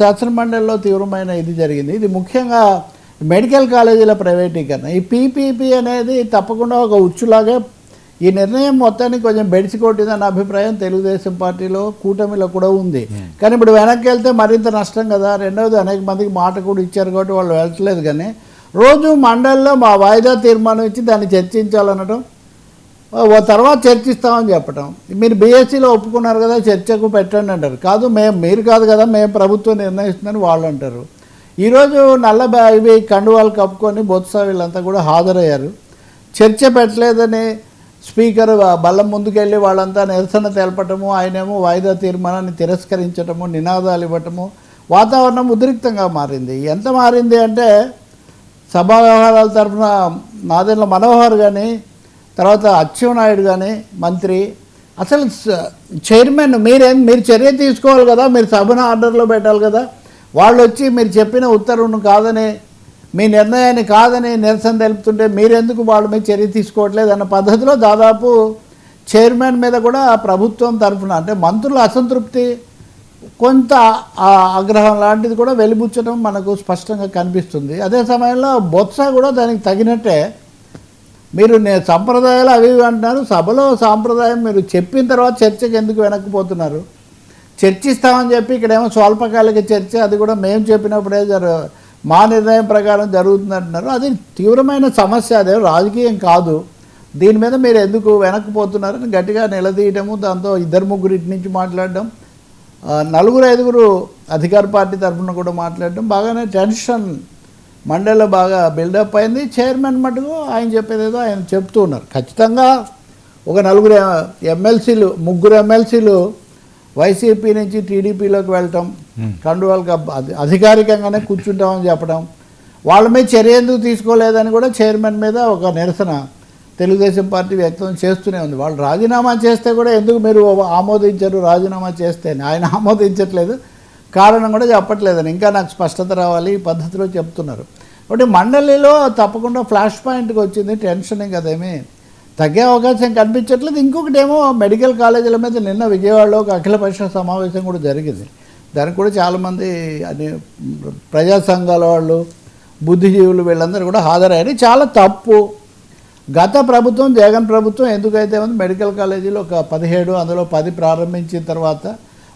శాసనమండలిలో తీవ్రమైన ఇది జరిగింది. ఇది ముఖ్యంగా మెడికల్ కాలేజీల ప్రైవేటీకరణ. ఈ పీపీపీ అనేది తప్పకుండా ఒక ఉచ్చులాగా ఈ నిర్ణయం మొత్తానికి కొంచెం బెడిసి కొట్టిందన్న అభిప్రాయం తెలుగుదేశం పార్టీలో కూటమిలో కూడా ఉంది. కానీ ఇప్పుడు వెనక్కి వెళ్తే మరింత నష్టం కదా. రెండవది అనేక మందికి మాట కూడా ఇచ్చారు కాబట్టి వాళ్ళు వెళ్ళట్లేదు కానీ రోజు మండలిలో మా వాయిదా తీర్మానం ఇచ్చి దాన్ని చర్చించాలనడం ఓ తర్వాత చర్చిస్తామని చెప్పటం. మీరు బీఎస్సీలో ఒప్పుకున్నారు కదా చర్చకు పెట్టండి అంటారు. కాదు మేము మీరు కాదు కదా మేము ప్రభుత్వం నిర్ణయిస్తుందని వాళ్ళు అంటారు. ఈరోజు నల్ల బ్యా- ఇవి కండువాలు కప్పుకొని బొత్స వీళ్ళంతా కూడా హాజరయ్యారు. చర్చ పెట్టలేదని స్పీకర్ బల్లం ముందుకెళ్ళి వాళ్ళంతా నిరసన తెలపటము ఆయనేమో వాయిదా తీర్మానాన్ని తిరస్కరించటము నినాదాలు ఇవ్వటము వాతావరణం ఉద్రిక్తంగా మారింది. ఎంత మారింది అంటే సభా వ్యవహారాల తరఫున నాదెండ్ల మనోహర్ కానీ తర్వాత అచ్చెన్నాయుడు కానీ మంత్రి అసలు చైర్మన్ మీరేం మీరు చర్య తీసుకోవాలి కదా మీరు సభను ఆర్డర్లో పెట్టాలి కదా వాళ్ళు వచ్చి మీరు చెప్పిన ఉత్తర్వును కాదని మీ నిర్ణయాన్ని కాదని నిరసన తెలుపుతుంటే మీరెందుకు వాళ్ళ మీద చర్య తీసుకోవట్లేదు అన్న పద్ధతిలో దాదాపు చైర్మన్ మీద కూడా ప్రభుత్వం తరఫున అంటే మంత్రుల అసంతృప్తి కొంత ఆగ్రహం లాంటిది కూడా వెలిబుచ్చడం మనకు స్పష్టంగా కనిపిస్తుంది. అదే సమయంలో బొత్స కూడా దానికి తగినట్టే మీరు నేను సంప్రదాయాలు అవి ఇవి అంటున్నారు. సభలో సాంప్రదాయం మీరు చెప్పిన తర్వాత చర్చకి ఎందుకు వెనక్కిపోతున్నారు? చర్చిస్తామని చెప్పి ఇక్కడేమో స్వల్పకాలిక చర్చ అది కూడా మేము చెప్పినప్పుడే జరు మా నిర్ణయం ప్రకారం జరుగుతుంది అంటున్నారు అది తీవ్రమైన సమస్య అదే రాజకీయం కాదు. దీని మీద మీరు ఎందుకు వెనక్కిపోతున్నారని గట్టిగా నిలదీయటము దాంతో ఇద్దరు ముగ్గురు ఇటు నుంచి మాట్లాడడం నలుగురు ఐదుగురు అధికార పార్టీ తరఫున కూడా మాట్లాడడం బాగానే టెన్షన్ మండలిలో బాగా బిల్డప్ అయింది. చైర్మన్ మటుకు ఆయన చెప్పేది ఏదో ఆయన చెప్తూ ఉన్నారు. ఖచ్చితంగా ఒక నలుగురు ఎమ్మెల్సీలు ముగ్గురు ఎమ్మెల్సీలు వైసీపీ నుంచి టీడీపీలోకి వెళ్ళటం కండువాళ్ళకి అబ్బ- అధి- అధికారికంగానే కూర్చుంటామని చెప్పడం వాళ్ళ మీద చర్య ఎందుకు తీసుకోలేదని కూడా చైర్మన్ మీద ఒక నిరసన తెలుగుదేశం పార్టీ వ్యక్తం చేస్తూనే ఉంది. వాళ్ళు రాజీనామా చేస్తే కూడా ఎందుకు మీరు ఆమోదించరు? రాజీనామా చేస్తే ఆయన ఆమోదించట్లేదు. కారణం కూడా చెప్పట్లేదని. ఇంకా నాకు స్పష్టత రావాలి. ఈ పద్ధతిలో చెప్తున్నారు. ఒకటి మండలిలో తప్పకుండా ఫ్లాష్ పాయింట్కి వచ్చింది టెన్షన్ కదేమీ తగ్గే అవకాశం కనిపించట్లేదు. ఇంకొకటి ఏమో మెడికల్ కాలేజీల మీద నిన్న విజయవాడలో ఒక అఖిల పరిషత్ సమావేశం కూడా జరిగింది. దానికి కూడా చాలామంది అని ప్రజా సంఘాల వాళ్ళు బుద్ధిజీవులు వీళ్ళందరూ కూడా హాజరయ్యారు. చాలా తప్పు. గత ప్రభుత్వం జగన్ ప్రభుత్వం ఎందుకైతే ఉంది మెడికల్ కాలేజీలో ఒక పదిహేడు అందులో పది ప్రారంభించిన తర్వాత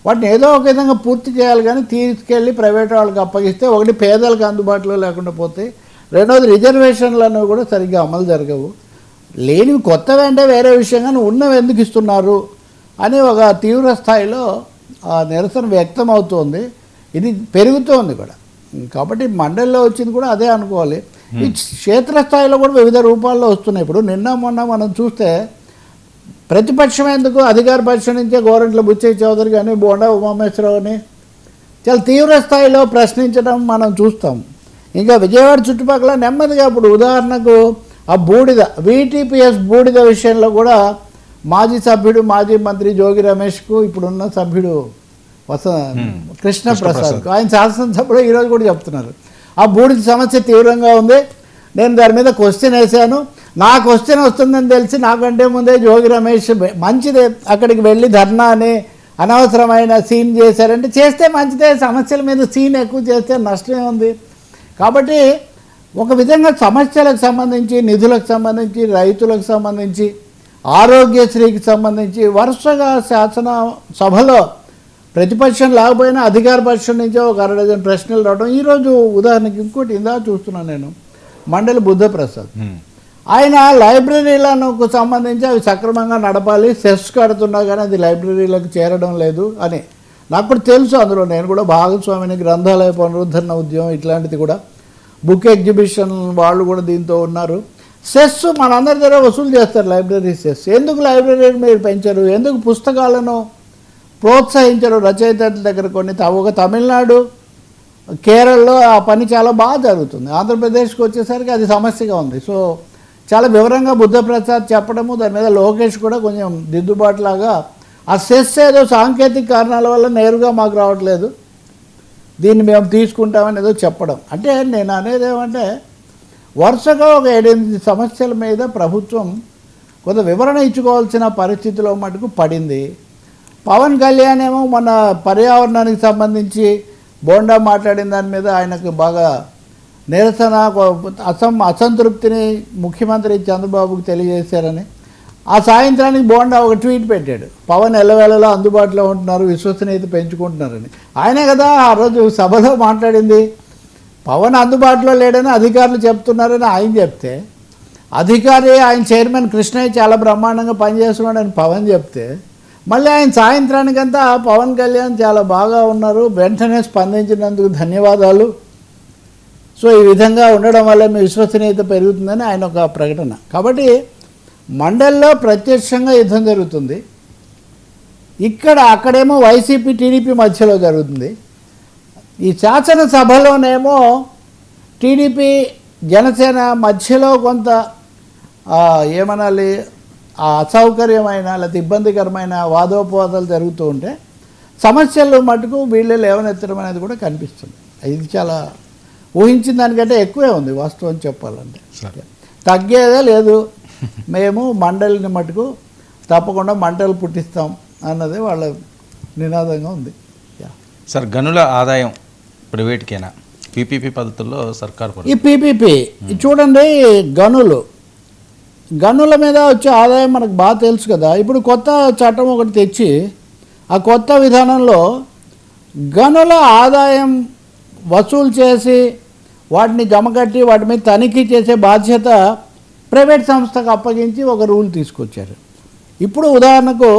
వాటిని ఏదో ఒక విధంగా పూర్తి చేయాలి కానీ తీసుకెళ్ళి ప్రైవేట్ వాళ్ళకి అప్పగిస్తే ఒకటి పేదలకు అందుబాటులో లేకుండా పోతే రిజర్వేషన్లు అనేవి కూడా సరిగ్గా అమలు జరగవు. లేనివి కొత్తవి అంటే వేరే విషయం కానీ ఉన్నవి ఎందుకు ఇస్తున్నారు అని ఒక తీవ్ర స్థాయిలో ఆ నిరసన వ్యక్తం అవుతోంది ఇది పెరుగుతోంది కూడా. కాబట్టి మండలిలో వచ్చింది కూడా అదే అనుకోవాలి. ఈ క్షేత్రస్థాయిలో కూడా వివిధ రూపాల్లో వస్తున్నాయి. ఇప్పుడు నిన్న మొన్న మనం చూస్తే ప్రతిపక్షం ఎందుకు? అధికార పక్షం నుంచే గోరంట్ల బుచ్చయ్య చౌదరి కానీ బోండా ఉమామేశ్వరరావు అని చాలా తీవ్ర స్థాయిలో ప్రశ్నించడం మనం చూస్తాం. ఇంకా విజయవాడ చుట్టుపక్కల నెమ్మదిగా ఇప్పుడు ఉదాహరణకు ఆ బూడిద వీటీపీఎస్ బూడిద విషయంలో కూడా మాజీ సభ్యుడు మాజీ మంత్రి జోగి రమేష్కు ఇప్పుడున్న సభ్యుడు వస కృష్ణ ప్రసాద్ ఆయన శాసనసభలో ఈరోజు కూడా చెప్తున్నారు. ఆ బూడిద సమస్య తీవ్రంగా ఉంది. నేను దాని మీద క్వశ్చన్ వేశాను. నాకు వస్తేనే వస్తుందని తెలిసి నాకంటే ముందే జోగి రమేష్ మంచిదే అక్కడికి వెళ్ళి ధర్నా అని అనవసరమైన సీన్ చేశారంటే చేస్తే మంచిదే సమస్యల మీద సీన్ ఎక్కువ చేస్తే నష్టమే ఉంది కాబట్టి ఒక విధంగా సమస్యలకు సంబంధించి నిధులకు సంబంధించి రైతులకు సంబంధించి ఆరోగ్యశ్రీకి సంబంధించి వరుసగా శాసన సభలో ప్రతిపక్షం లేకపోయినా అధికార పక్షం నుంచే ఒక అర డజన్ ప్రశ్నలు రావడం ఈరోజు ఉదాహరణకి ఇంకోటి ఇందా చూస్తున్నాను నేను. మండలి బుద్ధప్రసాద్. ఆయన లైబ్రరీలకు సంబంధించి అవి సక్రమంగా నడపాలి సెస్ కడుతున్నా కానీ అది లైబ్రరీలకు చేరడం లేదు అని. నాకు కూడా తెలుసు అందులో నేను కూడా భాగస్వామిని గ్రంథాలయ పునరుద్ధరణ ఉద్యమం ఇట్లాంటిది కూడా. బుక్ ఎగ్జిబిషన్ వాళ్ళు కూడా దీంతో ఉన్నారు. సెస్ మనందరి దగ్గర వసూలు చేస్తారు లైబ్రరీ సెస్. ఎందుకు లైబ్రరీని మీరు పెంచరు? ఎందుకు పుస్తకాలను ప్రోత్సహించరు రచయితల దగ్గర కొన్ని? ఒక తమిళనాడు కేరళలో ఆ పని చాలా బాగా జరుగుతుంది. ఆంధ్రప్రదేశ్కి వచ్చేసరికి అది సమస్యగా ఉంది. సో చాలా వివరంగా బుద్ధప్రసాద్ చెప్పడము దాని మీద లోకేష్ కూడా కొంచెం దిద్దుబాటులాగా ఆ సెస్ ఏదో సాంకేతిక కారణాల వల్ల నేరుగా మాకు రావట్లేదు. దీన్ని మేము తీసుకుంటామని ఏదో చెప్పడం. అంటే నేను అనేది ఏమంటే వరుసగా ఒక ఏడెనిమిది సమస్యల మీద ప్రభుత్వం కొంత వివరణ ఇచ్చుకోవాల్సిన పరిస్థితిలో మటుకు పడింది. పవన్ కళ్యాణ్ ఏమో మన పర్యావరణానికి సంబంధించి బోండా మాట్లాడిన దాని మీద ఆయనకు బాగా నిరసన అసం అసంతృప్తిని ముఖ్యమంత్రి చంద్రబాబుకు తెలియజేశారని. ఆ సాయంత్రానికి బోండా ఒక ట్వీట్ పెట్టాడు. పవన్ ఎల్లవేళలో అందుబాటులో ఉంటున్నారు విశ్వసనీయత పెంచుకుంటున్నారని. ఆయనే కదా ఆ రోజు సభలో మాట్లాడింది. పవన్ అందుబాటులో లేడని అధికారులు చెప్తున్నారని ఆయన చెప్తే అధికారి ఆయన చైర్మన్ కృష్ణయ్య చాలా బ్రహ్మాండంగా పనిచేస్తున్నాడని పవన్ చెప్తే మళ్ళీ ఆయన సాయంత్రానికంతా పవన్ కళ్యాణ్ చాలా బాగా ఉన్నారు వెంటనే స్పందించినందుకు ధన్యవాదాలు. సో ఈ విధంగా ఉండడం వల్ల మీ విశ్వసనీయత పెరుగుతుందని ఆయన ఒక ప్రకటన. కాబట్టి మండల్లో ప్రత్యక్షంగా యుద్ధం జరుగుతుంది. ఇక్కడ అక్కడేమో వైసీపీ టీడీపీ మధ్యలో జరుగుతుంది. ఈ శాసనసభలోనేమో టీడీపీ జనసేన మధ్యలో కొంత ఏమనాలి అసౌకర్యమైన లేకపోతే ఇబ్బందికరమైన వాదోపవాదాలు జరుగుతూ ఉంటే సమస్యలు మటుకు వీళ్ళే లేవనెత్తడం అనేది కూడా కనిపిస్తుంది. ఇది చాలా ఊహించిన దానికంటే ఎక్కువే ఉంది వాస్తవం చెప్పాలంటే. సరే. తగ్గేదే లేదు. మేము మండలిని మటుకు తప్పకుండా మంటలు పుట్టిస్తాం అన్నది వాళ్ళ నినాదంగా ఉంది. సార్ గనుల ఆదాయం ప్రైవేట్కేనా? పీపీపీ పద్ధతుల్లో సర్కార్ ఈ పీపీపీ చూడండి గనులు. గనుల మీద వచ్చే ఆదాయం మనకు బాగా తెలుసు కదా. ఇప్పుడు కొత్త చట్టం ఒకటి తెచ్చి ఆ కొత్త విధానంలో గనుల ఆదాయం వసూలు చేసి వాటిని జమకట్టి వాటి మీద తనిఖీ చేసే బాధ్యత ప్రైవేట్ సంస్థకు అప్పగించి ఒక రూల్ తీసుకొచ్చారు. ఇప్పుడు ఉదాహరణకు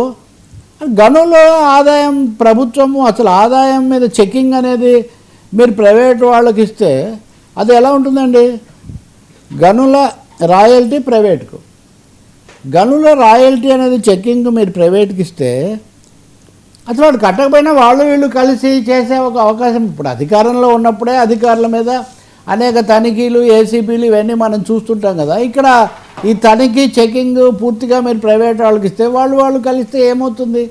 గనుల ఆదాయం ప్రభుత్వము అసలు ఆదాయం మీద చెకింగ్ అనేది మీరు ప్రైవేట్ వాళ్ళకి ఇస్తే అది ఎలా ఉంటుందండి? గనుల రాయల్టీ ప్రైవేట్కు. గనుల రాయల్టీ అనేది చెక్కింగ్ మీరు ప్రైవేట్కి ఇస్తే అసలు వాడు కట్టకపోయినా వాళ్ళు వీళ్ళు కలిసి చేసే ఒక అవకాశం ఇప్పుడు అధికారంలో ఉన్నప్పుడే అధికారుల మీద అనేక తనిఖీలు ఏసీబీలు ఇవన్నీ మనం చూస్తుంటాం కదా. ఇక్కడ ఈ తనిఖీ చెకింగ్ పూర్తిగా మీరు ప్రైవేట్ వాళ్ళకి ఇస్తే వాళ్ళు వాళ్ళు కలిస్తే ఏమవుతుంది?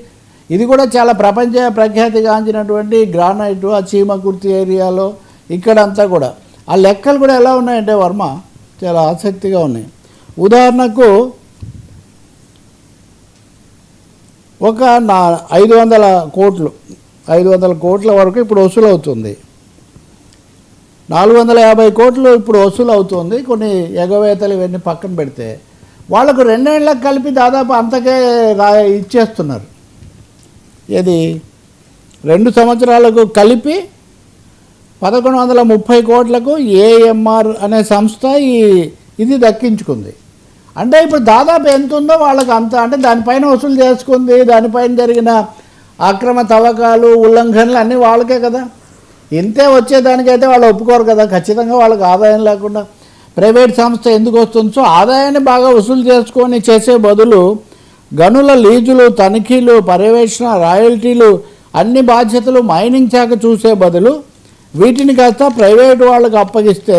ఇది కూడా చాలా ప్రపంచ ప్రఖ్యాతిగాంచినటువంటి గ్రానైట్ ఆ చీమకుర్తి ఏరియాలో ఇక్కడంతా కూడా. ఆ లెక్కలు కూడా ఎలా ఉన్నాయంటే వర్మ చాలా ఆసక్తిగా ఉన్నాయి. ఉదాహరణకు ఒక నా ఐదు వందల కోట్లు ఐదు వందల కోట్ల వరకు ఇప్పుడు వసూలు అవుతుంది నాలుగు వందల యాభై కోట్లు ఇప్పుడు వసూలు అవుతుంది కొన్ని ఎగవేతలు ఇవన్నీ పక్కన పెడితే. వాళ్ళకు రెండేళ్ళకి కలిపి దాదాపు అంతకే రా ఇచ్చేస్తున్నారు. ఏది? రెండు సంవత్సరాలకు కలిపి పదకొండు వందల ముప్పై కోట్లకు ఏఎంఆర్ అనే సంస్థ ఈ ఇది దక్కించుకుంది. అంటే ఇప్పుడు దాదాపు ఎంత ఉందో వాళ్ళకి అంత అంటే దానిపైన వసూలు చేసుకుంది దానిపైన జరిగిన అక్రమ తవ్వకాలు ఉల్లంఘనలు అన్నీ వాళ్ళకే కదా. ఇంతే వచ్చేదానికైతే వాళ్ళు ఒప్పుకోరు కదా. ఖచ్చితంగా వాళ్ళకి ఆదాయం లేకుండా ప్రైవేట్ సంస్థ ఎందుకు వస్తుంది? సో ఆదాయాన్ని బాగా వసూలు చేసుకొని చేసే బదులు గనుల లీజులు తనిఖీలు పర్యవేక్షణ రాయల్టీలు అన్ని బాధ్యతలు మైనింగ్ శాఖ చూసే బదులు వీటిని కాస్త ప్రైవేటు వాళ్ళకి అప్పగిస్తే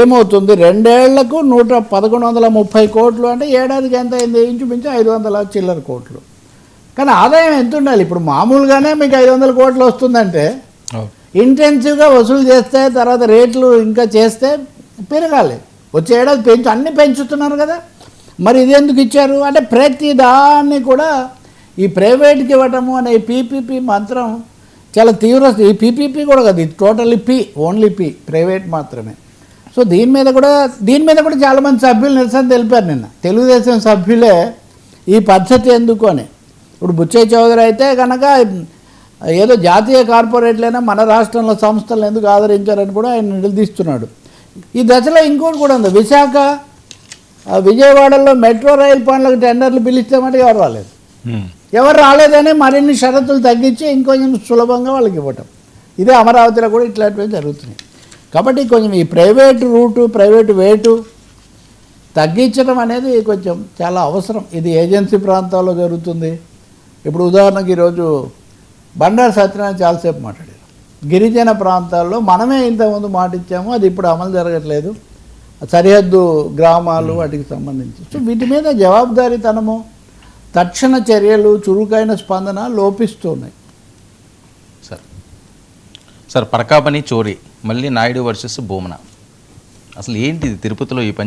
ఏమవుతుంది? రెండేళ్ళకు నూట పదకొండు వందల ముప్పై కోట్లు అంటే ఏడాదికి ఎంత అయింది? ఇంచుమించు ఐదు వందల చిల్లర కోట్లు. కానీ ఆదాయం ఎంత ఉండాలి? ఇప్పుడు మామూలుగానే మీకు ఐదు వందల కోట్లు వస్తుందంటే ఇంటెన్సివ్గా వసూలు చేస్తే తర్వాత రేట్లు ఇంకా చేస్తే పెరగాలి. వచ్చే ఏడాది పెంచు అన్ని పెంచుతున్నారు కదా. మరి ఇది ఎందుకు ఇచ్చారు? అంటే ప్రతి దాన్ని కూడా ఈ ప్రైవేట్కి ఇవ్వటము అనే ఈ పీపీపీ మంత్రం చాలా తీవ్ర ఈ పీపీపీ కూడా కదా ఇది totally P only P private మాత్రమే. సో దీని మీద కూడా దీని మీద కూడా చాలామంది సభ్యులు నిరసన తెలిపారు నిన్న. తెలుగుదేశం సభ్యులే ఈ పద్ధతి ఎందుకు అని. ఇప్పుడు బుచ్చయ్య చౌదరి అయితే కనుక ఏదో జాతీయ కార్పొరేట్లైనా మన రాష్ట్రంలో సంస్థలు ఎందుకు ఆదరించారని కూడా ఆయన నిలదీస్తున్నాడు. ఈ దశలో ఇంకోటి కూడా ఉంది. విశాఖ విజయవాడలో మెట్రో రైల్ పనులకు టెండర్లు పిలిస్తామంటే ఎవరు రాలేదు. ఎవరు రాలేదని మరిన్ని షరతులు తగ్గించి ఇంకొంచెం సులభంగా వాళ్ళకి ఇవ్వటం. ఇదే అమరావతిలో కూడా ఇట్లాంటివి జరుగుతున్నాయి. కాబట్టి కొంచెం ఈ ప్రైవేట్ రూటు ప్రైవేట్ వేటు తగ్గించడం అనేది కొంచెం చాలా అవసరం. ఇది ఏజెన్సీ ప్రాంతాల్లో జరుగుతుంది. ఇప్పుడు ఉదాహరణకి ఈరోజు బండారు సత్యనారాయణ చాలాసేపు మాట్లాడారు. గిరిజన ప్రాంతాల్లో మనమే ఇంతకుముందు మాట ఇచ్చాము అది ఇప్పుడు అమలు జరగట్లేదు. సరిహద్దు గ్రామాలు వాటికి సంబంధించి. సో వీటి మీద జవాబుదారీతనము తక్షణ చర్యలు చురుకైన స్పందన లోపిస్తున్నాయి సార్. సార్ పరకాపని చోరీ. మళ్ళీ నాయుడు వర్సెస్ భూమన. అసలు ఏంటిది తిరుపతిలో ఈ పంచాయతీ?